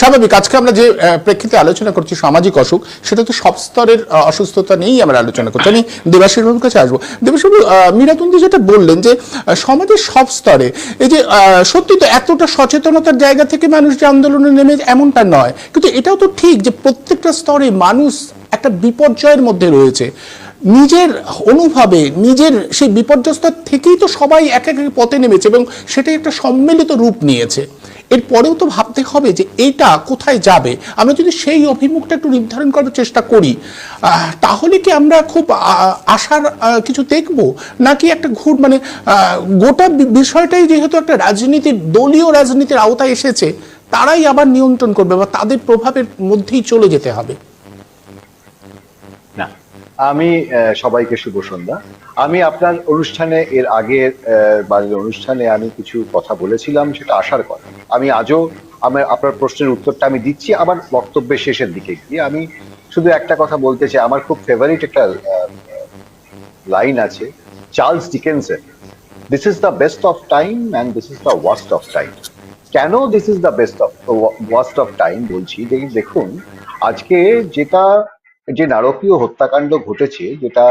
স্বাভাবিক। আজকে আমরা যে প্রেক্ষিতে আলোচনা করছি সামাজিক অসুখ, সেটা তো সব স্তরের অসুস্থতা নিয়েই আমরা আলোচনা করছি। আমি দেবাশীর বাবুর কাছে আসব। দেবাশীর বাবু মীরাতুন্দি যেটা বললেন যে সমাজের সব স্তরে, এই যে সত্যি তো এতটা সচেতনতার জায়গা থেকে মানুষ যে আন্দোলনে নেমে, এমনটা নয়। কিন্তু এটাও তো ঠিক যে প্রত্যেকটা স্তরে মানুষ একটা বিপর্যয়ের মধ্যে রয়েছে। নিজের অনুভবে, নিজের সেই বিপর্যস্ত থেকেই তো সবাই এক এক পথে নেমেছে এবং সেটাই একটা সম্মিলিত রূপ নিয়েছে। এরপরেও তো ভাবতে হবে যে এইটা কোথায় যাবে? আমরা যদি সেই অভিমুখটা একটু নির্ধারণ করার চেষ্টা করি তাহলে কি আমরা খুব আশার কিছু দেখব? নাকি একটা ঘুর মানে গোটা বিষয়টাই যেহেতু একটা রাজনীতির, দলীয় রাজনীতির আওতায় এসেছে, তারাই আবার নিয়ন্ত্রণ করবে বা তাদের প্রভাবের মধ্যেই চলে যেতে হবে। আমি সবাইকে শুভ সন্ধ্যা। আমি আপনার অনুষ্ঠানে, এর আগের বাড়ির অনুষ্ঠানে আমি কিছু কথা বলেছিলাম, সেটা আসার কথা। আমি আজও, আমার, আপনার প্রশ্নের উত্তরটা আমি দিচ্ছি আমার বক্তব্যের শেষের দিকে গিয়ে আমি শুধু একটা কথা বলতে চাই। আমার খুব ফেভারিট একটা লাইন আছে, Charles ডিকেন্সের this is the best of time and this is the worst of time কেন this is the best of worst of time বলছি? দেখুন, আজকে যেটা যে নারকীয় হত্যাকাণ্ড ঘটেছে, যেটা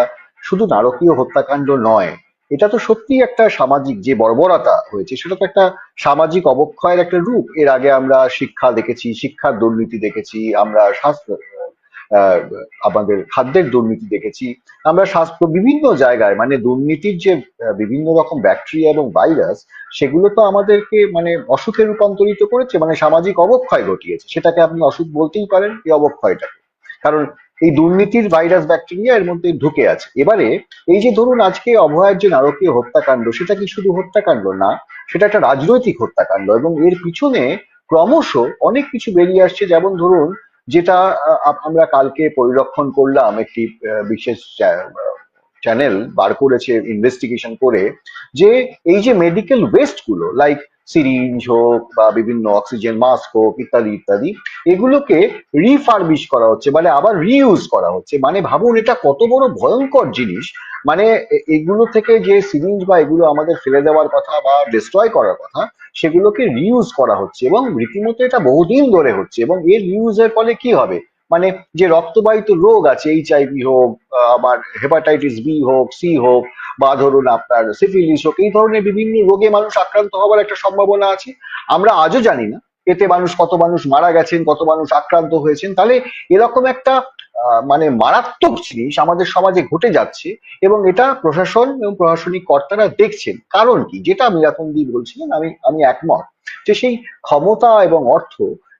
শুধু নারকীয় হত্যাকাণ্ড নয়, এটা তো সত্যি একটা সামাজিক যে বর্বরতা হয়েছে সেটা তো একটা সামাজিক অবক্ষয়ের একটা রূপ। এর আগে আমরা শিক্ষা দেখেছি, শিক্ষার দুর্নীতি দেখেছি, আমরা স্বাস্থ্য আমাদের খাদ্যের দুর্নীতি দেখেছি, আমরা স্বাস্থ্য বিভিন্ন জায়গায় মানে দুর্নীতির যে বিভিন্ন রকম ব্যাকটেরিয়া এবং ভাইরাস, সেগুলো তো আমাদেরকে মানে অসুখে রূপান্তরিত করেছে মানে সামাজিক অবক্ষয় ঘটিয়েছে। সেটাকে আপনি অসুখ বলতেই পারেন, এই অবক্ষয়টাকে। কারণ এই দুর্নীতির ভাইরাস ব্যাকটেরিয়া এর মধ্যে ঢুকে আছে। এবারে এই যে ধরুন আজকে অভয়ের যে নারকীয় হত্যাকাণ্ড, সেটা কি শুধু হত্যাকাণ্ড না, সেটা একটা রাজনৈতিক হত্যাকাণ্ড এবং এর পিছনে ক্রমশ অনেক কিছু বেরিয়ে আসছে। যেমন ধরুন যেটা আমরা কালকে পরিরক্ষণ করলাম একটি বিশেষ চ্যানেল বার করেছে ইনভেস্টিগেশন করে যে এই যে মেডিকেল ওয়েস্টগুলো লাইক সিরিঞ্জ হোক বা বিভিন্ন অক্সিজেন, মাস্ক হোক ইত্যাদি ইত্যাদি, এগুলোকে রিফার্বিশ করা হচ্ছে মানে আবার রিইউজ করা হচ্ছে। মানে ভাবুন, এটা কত বড় ভয়ঙ্কর জিনিস। মানে এগুলো থেকে যে সিরিঞ্জ বা এগুলো আমাদের ফেলে দেওয়ার কথা বা ডিস্ট্রয় করার কথা, সেগুলোকে রিউজ করা হচ্ছে এবং রীতিমতো এটা বহুদিন ধরে হচ্ছে এবং এর রিউজের ফলে কি হবে? মানে যে রক্তবাহিত রোগ আছে এইচআইভি হোক আবার হেপাটাইটিস বি হোক সি হোক, বা ধরুন আপনার সিফিলিস হোক, এই ধরনের বিভিন্ন রোগে মানুষ আক্রান্ত হওয়ার একটা সম্ভাবনা আছে। আমরা আজও জানি না এতে মানুষ কত মানুষ মারা গেছেন, কত মানুষ আক্রান্ত হয়েছেন। তাহলে এরকম একটা মানে মারাত্মক জিনিস আমাদের সমাজে ঘটে যাচ্ছে এবং এটা প্রশাসন এবং প্রশাসনিক কর্তারা দেখছেন। কারণ কি? যেটা মিরাতুন্দি বলছিলেন আমি আমি একমত যে সেই ক্ষমতা এবং অর্থ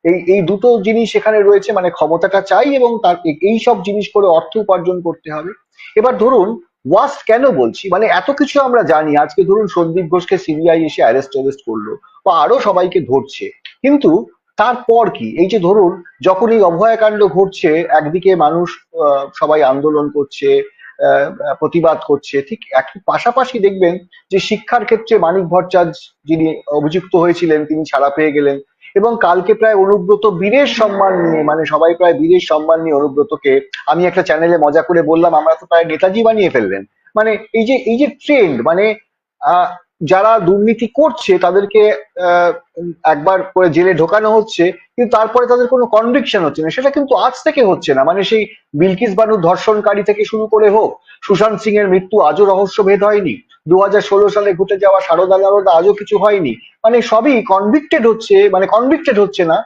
এই এই দুটো জিনিস এখানে রয়েছে মানে ক্ষমতাটা চাই এবং তার এই সব জিনিস করে অর্থ উপার্জন করতে হবে। এবার ধরুন, ওয়াস্ট কেন বলছি? মানে এত কিছু আমরা জানি। আজকে ধরুন সন্দীপ ঘোষকে সিবিআই এসে অ্যারেস্ট অ্যারেস্ট করল, বা আরও সবাইকে ধরছে। কিন্তু তারপর কি? এই যে ধরুন, যখন এই অভয়াকাণ্ড ঘটছে, একদিকে মানুষ সবাই আন্দোলন করছে প্রতিবাদ করছে, ঠিক একই পাশাপাশি দেখবেন যে শিক্ষার ক্ষেত্রে মানিক ভট্টাচার্য যিনি অভিযুক্ত হয়েছিলেন, তিনি ছাড়া পেয়ে গেলেন। এবং কালকে প্রায় অনুব্রত বীরের সম্মান নিয়ে মানে সবাই প্রায় বীরের সম্মান নিয়ে অনুব্রতকে আমি একটা চ্যানেলে মজা করে বললাম, আমরা তো প্রায় নেতাজি বানিয়ে ফেললেন। মানে এই যে এই যে ট্রেন্ড মানে যারা দুর্নীতি করছে তাদেরকে একবার করে জেলে ঢোকানো হচ্ছে, কিন্তু তারপরে তাদের কোনো কনভিকশন হচ্ছে না। সেটা কিন্তু আজ থেকে হচ্ছে না। মানে সেই বিলকিস বানু ধর্ষণকারী থেকে শুরু করে হোক, সুশান্ত সিং এর মৃত্যু আজও রহস্য ভেদ হয়নি। দু হাজার ষোলো সালে ঘটে যাওয়া সারদা লারদা আজও কিছু হয়নি। মানে সবই কনভিক্টেড হচ্ছে মানে কনভিক্টেড হচ্ছে না,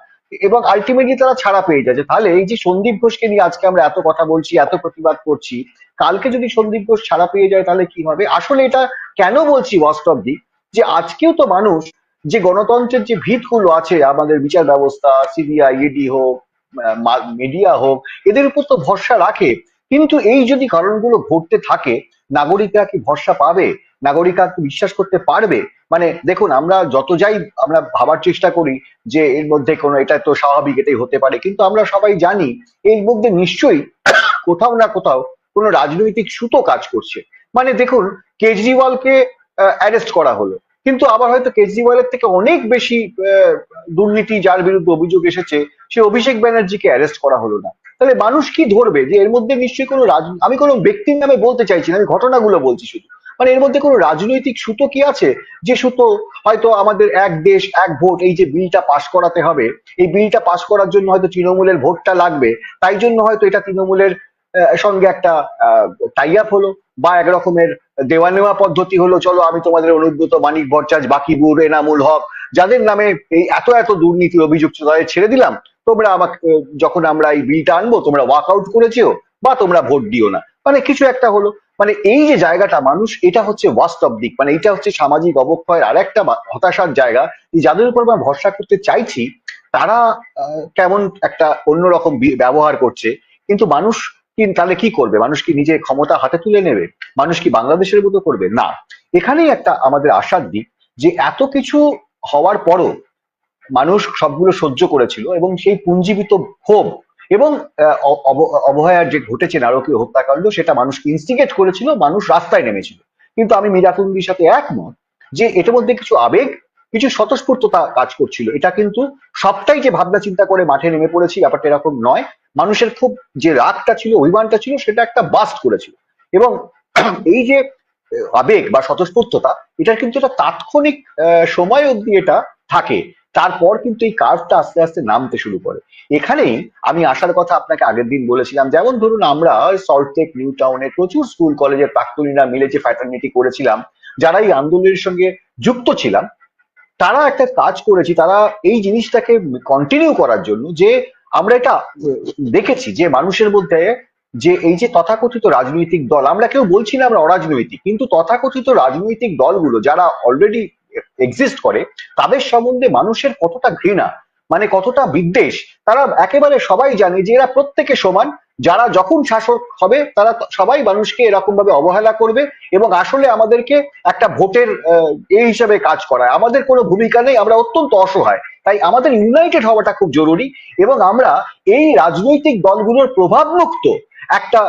এবং আলটিমেটলি তারা ছাড়া পেয়ে যাচ্ছে। তাহলে এই যে সন্দীপ ঘোষকে নিয়ে আজকে আমরা এত কথা বলছি, এত প্রতিবাদ করছি, কালকে যদি সন্দীপ ঘোষ ছাড়া পেয়ে যায় তাহলে কি হবে? আসলে এটা কেন বলছি বাস্তব দিক যে আজকেও তো মানুষ, যে গণতন্ত্রের যে ভিতগুলো আছে, আমাদের বিচার ব্যবস্থা সিবিআই ইডি হোক মিডিয়া হোক, এদের উপর তো ভরসা রাখে। কিন্তু এই যদি কারণগুলো ঘটতে থাকে, নাগরিকরা কি ভরসা পাবে? নাগরিকরা বিশ্বাস করতে পারবে? মানে দেখুন, আমরা যত যাই আমরা ভাবার চেষ্টা করি যে এর মধ্যে কোনো, এটা তো স্বাভাবিক, এটাই হতে পারে। কিন্তু আমরা সবাই জানি এর মধ্যে নিশ্চয়ই কোথাও না কোথাও কোনো রাজনৈতিক সুতো কাজ করছে। মানে দেখুন, কেজরিওয়ালকে অ্যারেস্ট করা হলো। কিন্তু আবার হয়তো কেজরিওয়ালের থেকে অনেক বেশি দুর্নীতি যার বিরুদ্ধে অভিযোগ এসেছে, সে অভিষেক ব্যানার্জিকে অ্যারেস্ট করা হলো না। তাহলে মানুষ কি ধরবে যে এর মধ্যে নিশ্চয়ই কোনো রাজ আমি কোনো ব্যক্তির নামে বলতে চাইছি না, আমি ঘটনাগুলো বলছি শুধু। মানে এর মধ্যে কোনো রাজনৈতিক সুতো কি আছে? যে সুতো হয়তো আমাদের এক দেশ, এক ভোট, এই যে বিলটা পাশ করাতে হবে, এই বিলটা পাশ করার জন্য হয়তো তৃণমূলের ভোটটা লাগবে, তাই জন্য হয়তো এটা তৃণমূলের সঙ্গে একটা টাই আপ হলো, বা এক রকমের দেওয়া নেওয়া পদ্ধতি হলো, চলো আমি তোমাদের অনুব্রত, মানিক ভট্টাচার্য বাকিবুর এনামুল হক, যাদের নামে এই এত এত দুর্নীতির অভিযোগ তাদের ছেড়ে দিলাম, তোমরা আমাকে, যখন আমরা এই বিলটা আনব, তোমরা ওয়াক আউট করেছ, বা তোমরা ভোট দিও না। মানে কিছু একটা হলো। মানে এই যে জায়গাটা মানুষ, এটা হচ্ছে বাস্তব দিক। মানে এটা হচ্ছে সামাজিক অবক্ষয়ের আর একটা হতাশার জায়গা। যাদের উপর আমরা ভরসা করতে চাইছি, তারা কেমন একটা অন্যরকম ব্যবহার করছে। কিন্তু মানুষ কি, তাহলে কি করবে? মানুষ কি নিজের ক্ষমতা হাতে তুলে নেবে? মানুষ কি বাংলাদেশের মতো করবে? না। এখানেই একটা আমাদের আশার দিক যে এত কিছু হওয়ার পরও মানুষ সবগুলো সহ্য করেছিল এবং সেই পুঞ্জীবিত ক্ষোভ এবং অবহেয়ার যে ঘটেছে নারকীয় হত্যাকাণ্ড, সেটা মানুষকে ইনস্টিগেট করেছিল, মানুষ রাস্তায় নেমেছিল। কিন্তু আমি মিরাতুন্দির সাথে একমত যে এটার মধ্যে কিছু আবেগ, কিছু স্বতঃস্ফূর্ততা কাজ করছিল। এটা কিন্তু সবটাই যে ভাবনা চিন্তা করে মাঠে নেমে পড়েছি, ব্যাপারটা এরকম নয়। মানুষের খুব যে রাগটা ছিল, অভিমানটা ছিল, সেটা একটা বাস্ট করেছিল। এবং এই যে, আবেগ বা স্বতঃস্ফূর্ততা, এটার কিন্তু একটা তাৎক্ষণিক সময় অবধি এটা থাকে। তারপর কিন্তু এই কার্ভটা আস্তে আস্তে নামতে শুরু করে। এখানেই আমি আসার কথা আপনাকে আগের দিন বলেছিলাম, যেমন ধরুন আমরা সল্টটেক নিউ টাউনে প্রচুর স্কুল কলেজের প্রাক্তনীরা মিলে যে ফ্যাটার্নিটি করেছিলাম, যারা এই আন্দোলনের সঙ্গে যুক্ত ছিলাম, তারা একটা কাজ করেছি, তারা এই জিনিসটাকে কন্টিনিউ করার জন্য যে আমরা এটা, দেখেছি যে মানুষের মধ্যে যে এই যে তথাকথিত রাজনৈতিক দল, আমরা কেউ বলছি না আমরা অরাজনৈতিক, কিন্তু তথাকথিত রাজনৈতিক দলগুলো যারা অলরেডি এক্সিস্ট করে, তাদের সম্বন্ধে মানুষের কতটা ঘৃণা মানে কতটা বিদ্বেষ, তারা একেবারে সবাই জানে যে এরা প্রত্যেকে সমান, যারা যখন শাসক হবে, তারা সবাই মানুষকে এরকম ভাবে অবহেলা করবে এবং আসলে আমাদেরকে একটা ভোটের এই হিসাবে কাজ করায়। আমাদের কোনো ভূমিকা নেই, আমরা অত্যন্ত অসহায়। তাই আমাদের ইউনাইটেড হওয়াটা খুব জরুরি এবং আমরা এই রাজনৈতিক দলগুলোর প্রভাবমুক্ত একটা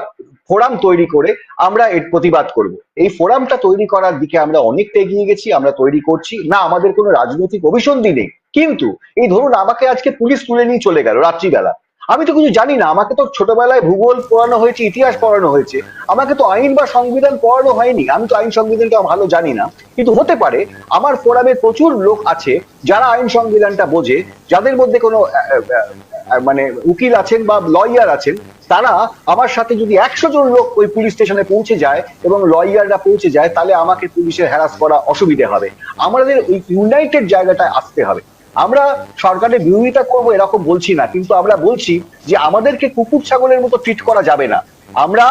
ফোরাম তৈরি করে আমরা এর প্রতিবাদ করব। এই ফোরামটা তৈরি করার দিকে আমরা অনেকটা এগিয়ে গেছি, আমরা তৈরি করছি। না, আমাদের কোনো রাজনৈতিক অভিসন্ধি নেই। কিন্তু এই ধরুন আমাকে আজকে পুলিশ তুলে নিয়ে চলে গেল রাত্রিবেলা। আমি তো কিছু জানি না, আমাকে তো ছোটবেলায় ভূগোল পড়ানো হয়েছে, ইতিহাস পড়ানো হয়েছে। আমাকে তো আইন বা সংবিধান পড়ানো হয়নি। আমি তো আইন সংবিধানটা ভালো জানি না। কিন্তু হতে পারে আমার ফোরামে প্রচুর লোক আছে যারা আইন সংবিধানটা বোঝে, যাদের মধ্যে কোনো মানে উকিল আছেন বা লয়ার আছেন, তারা আমার সাথে যদি একশো জন লোক ওই পুলিশ স্টেশনে পৌঁছে যায় এবং লয়াররা পৌঁছে যায়, তাহলে আমাকে পুলিশের হ্যারাস করা অসুবিধে হবে। আমাদের ওই ইউনাইটেড জায়গাটায় আসতে হবে। আমরা সরকারের বিরোধিতা করব এরকম বলছি না, কিন্তু আমরা বলছি যে আমাদেরকে কুকুর ছাগলের মতো ট্রিট করা যাবে না। আমরা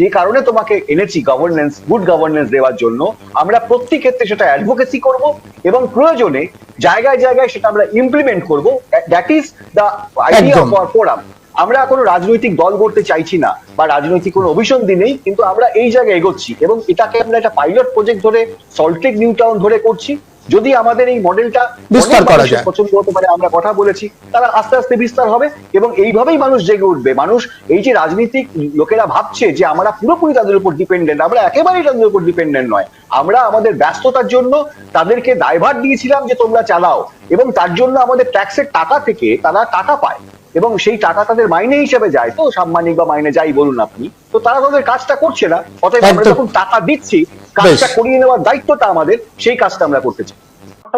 যে কারণে তোমাকে এনেছি গভর্নেন্স গুড গভর্নেন্স দেওয়ার জন্য আমরা প্রত্যেক ক্ষেত্রে সেটা অ্যাডভোকেসি করব এবং প্রয়োজনে জায়গায় জায়গায় সেটা আমরা ইমপ্লিমেন্ট করব। That is the idea. Of forum আমরা কোনো রাজনৈতিক দল করতে চাইছি না বা রাজনৈতিক কোনো অভিসন্ধি নেই কিন্তু আমরা এই জায়গায় এগোচ্ছি এবং এটাকে আমরা একটা পাইলট প্রজেক্ট ধরে সল্টেক নিউ টাউন ধরে করছি। যদি আমাদের এই মডেলটা বিস্তার করা যায়। পছন্দ হতে পারে আমরা কথা বলেছি তারা আস্তে আস্তে বিস্তার হবে এবং এইভাবেই মানুষ জেগে উঠবে মানুষ এই যে রাজনীতিক লোকেরা ভাবছে যে আমরা পুরোপুরি তাদের উপর ডিপেন্ডেন্ট আমরা একেবারেই তাদের উপর ডিপেন্ডেন্ট নয় আমরা আমাদের ব্যস্ততার জন্য তাদেরকে দায়ভার দিয়েছিলাম যে তোমরা চালাও। এবং তার জন্য আমাদের ট্যাক্সের টাকা থেকে তারা টাকা পায়। এবং সেই টাকা তাদের মাইনে হিসেবে যায়। তো সাম্মানিক বা মাইনে যাই বলুন আপনি। তো তারা তাদের কাজটা করছে না। অতএব আমরা যখন টাকা দিচ্ছি কাজটা করিয়ে নেওয়ার দায়িত্বটা আমাদের সেই কাজটা আমরা করতে চাই।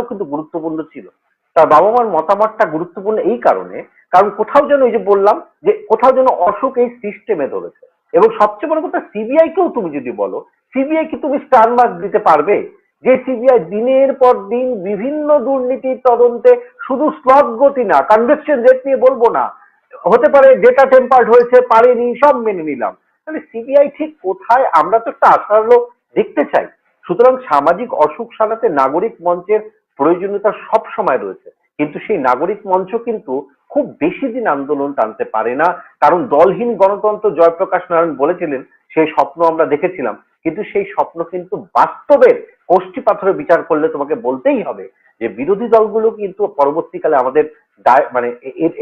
কিন্তু গুরুত্বপূর্ণ ছিল। তার বাবা মার মতামতটা গুরুত্বপূর্ণ এই কারণে কারণ কোথাও যেন এই যে বললাম যে কোথাও যেন অসুখ এই সিস্টেমে ধরেছে। এবং সবচেয়ে বড় কথা সিবিআই কেও তুমি যদি বলো সিবিআই কি তুমি স্টার মার্ক দিতে পারবে? যে সিবিআই দিনের পর দিন বিভিন্ন দুর্নীতির তদন্তে শুধু স্লট গতি না কনভেকশন রেট নিয়ে বলব না, হতে পারে ডেটা টেম্পার্ড হয়েছে, পারেনি, সব মেনে নিলাম। তাহলে সিবিআই ঠিক কোথায়? আমরা তো একটা আশার আলো দেখতে চাই। সুতরাং সামাজিক অসুখ সারাতে নাগরিক মঞ্চের প্রয়োজনীয়তা সব সময় রয়েছে। কিন্তু সেই নাগরিক মঞ্চ কিন্তু খুব বেশি দিন আন্দোলন টানতে পারে না। কারণ দলহীন গণতন্ত্র জয়প্রকাশ নারায়ণ বলেছিলেন সেই স্বপ্ন আমরা দেখেছিলাম। কিন্তু সেই স্বপ্ন কিন্তু বাস্তবের কোষ্ঠী পাথরে বিচার করলে তোমাকে বলতেই হবে যে বিরোধী দলগুলো কিন্তু পরবর্তীকালে আমাদের দায় মানে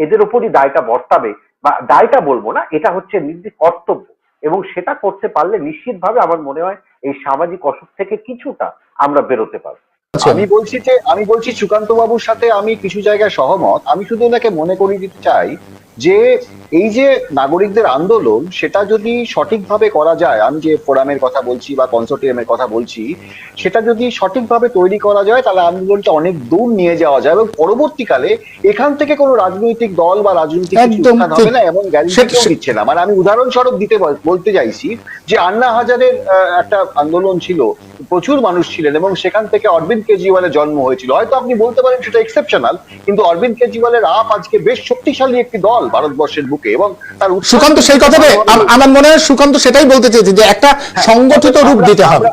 এদের উপরই দায়টা বর্তাবে বা দায়টা বলব না এটা হচ্ছে নির্দিষ্ট কর্তব্য। এবং সেটা করতে পারলে নিশ্চিতভাবে আমার মনে হয় এই সামাজিক অসুখ থেকে কিছুটা আমরা বেরোতে পারব। আচ্ছা, আমি বলছি যে আমি বলছি সুকান্ত বাবুর সাথে আমি কিছু জায়গায় সহমত। আমি শুধু ওনাকে মনে করিয়ে দিতে চাই যে এই যে নাগরিকদের আন্দোলন সেটা যদি সঠিকভাবে করা যায় আমি যে ফোরামের কথা বলছি বা কনসোর্টিয়ামের কথা বলছি সেটা যদি সঠিকভাবে তৈরি করা যায় তাহলে আন্দোলনটা অনেক দূর নিয়ে যাওয়া যায় এবং পরবর্তীকালে এখান থেকে কোনো রাজনৈতিক দল বা রাজনৈতিক উত্থান হবে না এমন গ্যারান্টি দিচ্ছে না। মানে আমি উদাহরণস্বরূপ দিতে বলতে চাইছি যে আন্না হাজারের একটা আন্দোলন ছিল প্রচুর মানুষ ছিলেন এবং সেখান থেকে অরবিন্দ কেজরিওয়ালের জন্ম হয়েছিল। হয়তো আপনি বলতে পারেন সেটা এক্সেপশনাল কিন্তু অরবিন্দ কেজরিওয়ালের আপ আজকে বেশ শক্তিশালী একটি দল। ভারতবর্ষের বুকে এবং তার সুকান্ত সেই আম- আমার মনে হয় সুকান্ত সেটাই বলতে চেয়েছে যে একটা সংগঠিত রূপ দিতে হবে।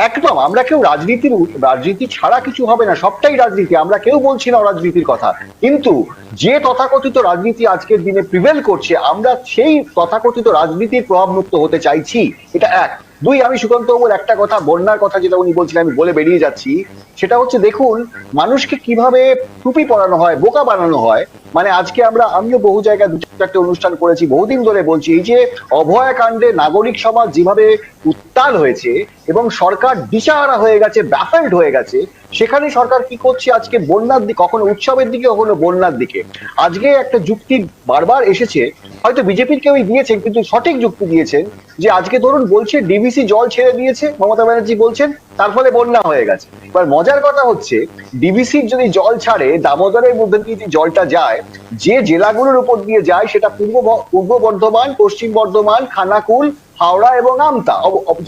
একদম আমরা কেউ রাজনীতির রাজনীতি ছাড়া কিছু হবে না সবটাই রাজনীতি আমরা কেউ বলছি না রাজনীতির কথা। কিন্তু যে তথাকথিত রাজনীতি আজকের দিনে প্রিভেল করছে আমরা সেই তথাকথিত রাজনীতির প্রভাবমুক্ত হতে চাইছি এটা এক। দুই আমি সুকান্ত বাবুর একটা কথা বন্যার কথা যেটা উনি বলছিলেন আমি বলে বেরিয়ে যাচ্ছি। সেটা হচ্ছে দেখুন মানুষকে কীভাবে টুপি পরানো হয় বোকা বানানো হয় মানে আজকে আমরা, আমিও বহু জায়গায় দু চারটে অনুষ্ঠান করেছি, বহুদিন ধরে বলছি, এই যে অভয়াকাণ্ডে নাগরিক সমাজ যেভাবে উত্তাল হয়েছে এবং সরকার দিশাহারা হয়ে গেছে, ব্যাফেল্ড হয়ে গেছে, সেখানে সরকার কি করছে আজকে বন্যার দিকে, কখনো উৎসবের দিকে, কখনো বন্যার দিকে? আজকে একটা যুক্তি বারবার এসেছে, হয়তো বিজেপির কেউই দিয়েছেন, কিন্তু সঠিক যুক্তি দিয়েছেন, যে আজকে ধরুন বলছে ডিভিসি জল ছেড়ে দিয়েছে, মমতা ব্যানার্জি বলছেন তার ফলে বন্যা হয়ে গেছে। এবার মজার কথা হচ্ছে ডিভিসির যদি জল ছাড়ে, দামোদরের মধ্যে যদি জলটা যায়, যে জেলাগুলোর উপর দিয়ে যায়, সেটা পূর্ব পূর্ব বর্ধমান, পশ্চিম বর্ধমান, খানাকুল, হাওড়া এবং আমতা।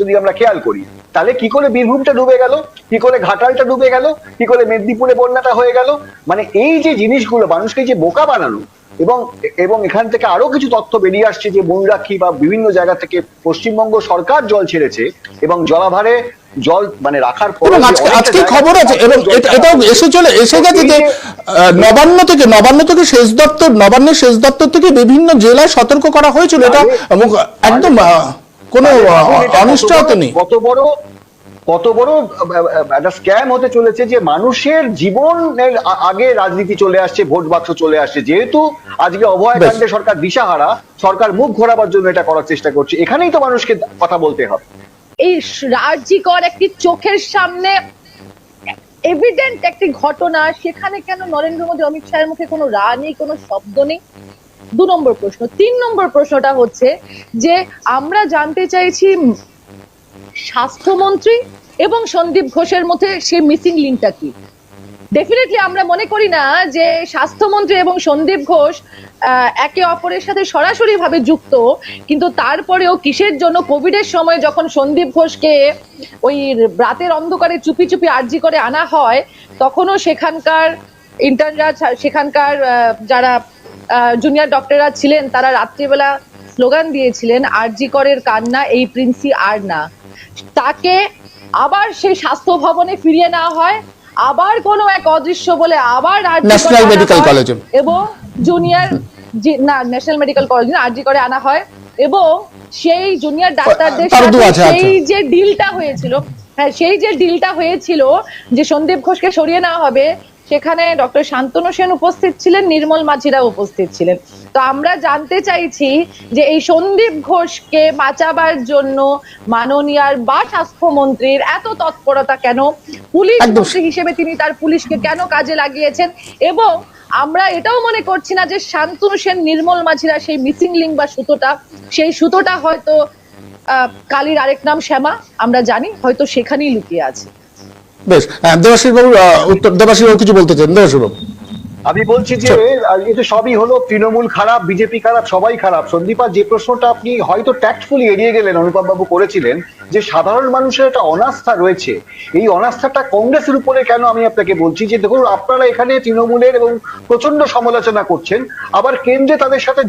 যদি আমরা খেয়াল করি, তাহলে কি করে বীরভূমটা ডুবে গেল? কি করে ঘাটালটা ডুবে গেল? কি করে মেদিনীপুরে বন্যাটা হয়ে গেল? মানে এই যে জিনিসগুলো, মানুষকে যে বোকা বানানো এবং এবং এখান থেকে আরও কিছু তথ্য বেরিয়ে আসছে যে ময়ূরাক্ষী বা বিভিন্ন জায়গা থেকে পশ্চিমবঙ্গ সরকার জল ছেড়েছে এবং জলাধারে জল মানে রাখার পর আজকে খবর আছে এবং এটা- এটাও এসে চলে এসে গেছে যে নবান্ন থেকে নবান্ন থেকে সেচ দপ্তর নবান্নের সেচ দপ্তর থেকে বিভিন্ন জেলায় সতর্ক করা হয়েছিল। এটা একদম কোনো অনিশ্চয়তা বড়- নেই। কত বড় কত বড় একটা স্ক্যাম হতে চলেছে যে মানুষের জীবনের আগে রাজনীতি চলে আসছে ভোট বাক্স চলে আসছে। যেহেতু আজকে অভয়কাণ্ডে সরকার দিশাহারা সরকার মুখ ঘোরাবার জন্য এটা করার চেষ্টা করছে। এখানেই তো মানুষকে কথা বলতে হবে। এই রাজিকর একটি চোখের সামনে এভিডেন্ট একটি ঘটনা, সেখানে কেন নরেন্দ্র মোদী, অমিত শাহের মুখে কোনো রা নেই, কোনো শব্দ নেই? দু নম্বর প্রশ্ন। তিন নম্বর প্রশ্নটা হচ্ছে যে, আমরা জানতে চাইছি স্বাস্থ্যমন্ত্রী এবং সন্দীপ ঘোষের মধ্যে সেই মিসিং লিঙ্কটা কি? ডেফিনেটলি আমরা মনে করি না যে স্বাস্থ্যমন্ত্রী এবং সন্দীপ ঘোষ একে অপরের সাথে সরাসরি ভাবে যুক্ত, কিন্তু তারপরেও কিসের জন্য কোভিডের সময় যখন সন্দীপ ঘোষকে ওই রাতের অন্ধকারে চুপি চুপি আর্জি করে আনা হয়, তখনও সেখানকার ইন্টার্নরা সেখানকার যারা জুনিয়র ডক্টররা ছিলেন, তারা রাত্রিবেলা স্লোগান দিয়েছিলেন, আরজি করের কান্না, এই প্রিন্সি আর না। তাকে আবার সেই স্বাস্থ্য ভবনে ফিরিয়ে নেওয়া হয় আবার কোনো এক অদৃশ্য বলে আবার ন্যাশনাল মেডিকেল কলেজ। এবং জুনিয়র না ন্যাশনাল মেডিকেল কলেজ না আরজি করে আনা হয় এবং সেই জুনিয়র ডাক্তারদের। সেই যে ডিলটা হয়েছিল হ্যাঁ সেই যে ডিলটা হয়েছিল যে সন্দীপ ঘোষকে সরিয়ে নেওয়া হবে সেখানে ডক্টর শান্তনু সেন উপস্থিত ছিলেন নির্মল মাঝিরা উপস্থিত ছিলেন। তো আমরা জানতে চাইছি যে এই সন্দীপ ঘোষকে বাঁচাবার জন্য মাননীয়ার বা স্বাস্থ্যমন্ত্রীর এত তৎপরতা কেন? পুলিশ। মন্ত্রী হিসেবে তিনি তার পুলিশকে কেন কাজে লাগিয়েছেন? এবং আমরা এটাও মনে করছি না যে শান্তনু সেন নির্মল মাঝিরা সেই মিসিং লিঙ্ক বা সুতোটা সেই সুতোটা হয়তো আহ, কালীর আরেক নাম শ্যামা আমরা জানি হয়তো সেখানেই লুকিয়ে আছে। বেশ দেবাশিস বাবু উত্তর দেবাশিস বাবু কিছু বলতে চান। দেবাশিস বাবু আমি বলছি যে তো সবই হলো তৃণমূল খারাপ বিজেপি খারাপ সবাই খারাপ। সন্দীপা যে প্রশ্নটা আপনি হয়তো ট্যাক্টফুলি এড়িয়ে গেলেন অনুপম বাবু করেছিলেন যে সাধারণ মানুষের একটা অনাস্থা রয়েছে এই অনাস্থাটা কংগ্রেসের উপরে কেন আমি আপনাকে বলছি? যে দেখুন আপনারা এখানে তৃণমূলের এবং প্রচণ্ড সমালোচনা করছেন আবার কেন্দ্রে তাদের সাথে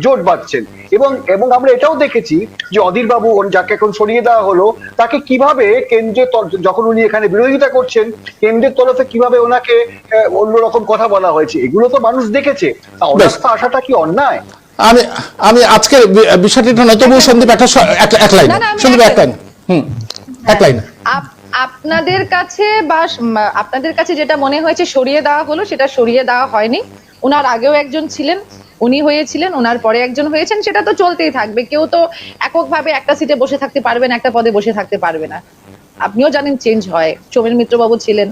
জোট বাঁধছেন। এবং এবং আমরা এটাও দেখেছি যে অধীর বাবু যাকে এখন সরিয়ে দেওয়া হলো তাকে কীভাবে কেন্দ্রের তর- যখন উনি এখানে বিরোধিতা করছেন কেন্দ্রের তরফে কীভাবে ওনাকে অন্যরকম কথা বলা হয়েছে এগুলো তো মানুষ দেখেছে। তা অনাস্থা আসাটা কি অন্যায়? আমি আমি আজকের বি- বিষয়টিটা নয় সন্দীপ একটা এক- লাইন। না, না, সন্দীপ এক এক লাইন। হুম এক লাইন। আপনাদের কাছে বা আপনাদের কাছে যেটা মনে হয়েছে সরিয়ে দেওয়া হলো সেটা সরিয়ে দেওয়া হয়নি। ওনার আগেও একজন ছিলেন উনি হয়েছিলেন ওনার পরে একজন হয়েছেন সেটা তো চলতেই থাকবে। কেউ তো এককভাবে একটা সিটে বসে থাকতে পারবে না একটা পদে বসে থাকতে পারবে না। আপনিও জানেন চেঞ্জ হয় চৌমেন মিত্রবাবু ছিলেন।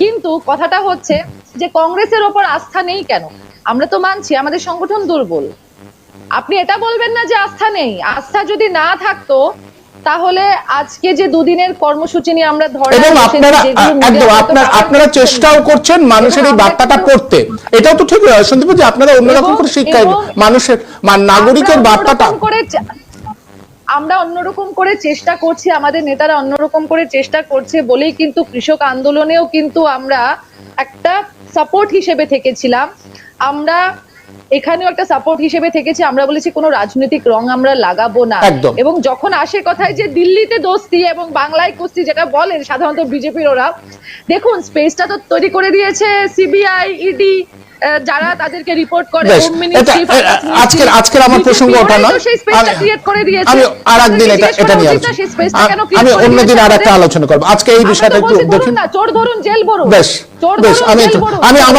কিন্তু কথাটা হচ্ছে যে কংগ্রেসের ওপর আস্থা নেই কেন? আমরা তো মানছি আমাদের সংগঠন দুর্বল। আপনি এটা বলবেন না যে আস্থা নেই। আস্থা যদি না থাকতো তাহলে আজকে যে দুদিনের কর্মসূচি নিয়ে আমরা ধরে এবং আপনারা একদম আপনার আপনারা চেষ্টাও করছেন মানুষের এই বার্তাটা করতে। এটাও তো ঠিক সন্দীপ যে আপনারা অন্যরকম করে শিক্ষা মানুষের নাগরিকের বার্তাটা করে আমরা অন্যরকম করে চেষ্টা করছি আমাদের নেতারা অন্যরকম করে চেষ্টা করছে বলেই কিন্তু কৃষক আন্দোলনেও কিন্তু আমরা একটা সাপোর্ট হিসেবে থেকেছিলাম। আমরা এখানেও একটা সাপোর্ট হিসেবে থেকেছি আমরা বলেছি কোনো রাজনৈতিক রং আমরা লাগাবো না। এবং যখন আসে কথায় যে দিল্লিতে দোস্তি এবং বাংলায় কুস্তি যেটা বলেন সাধারণত বিজেপির ওরা দেখুন স্পেসটা তো তৈরি করে দিয়েছে সিবিআই ইডি যারা তাদেরকে রিপোর্ট করে এ- আজকের আজকের আমার প্রসঙ্গ ওটা না আমি- ক্রিয়েট করে দিয়েছে। আমি আর একদিন এটা এটা নিয়ে আমি অন্যদিন আর একটা আলোচনা করব। আজকে এই বিষয়টা একটু দেখুন। চোর ধরুন জেল ভরুন বেশ চোর বেশ আমি। আমি আমার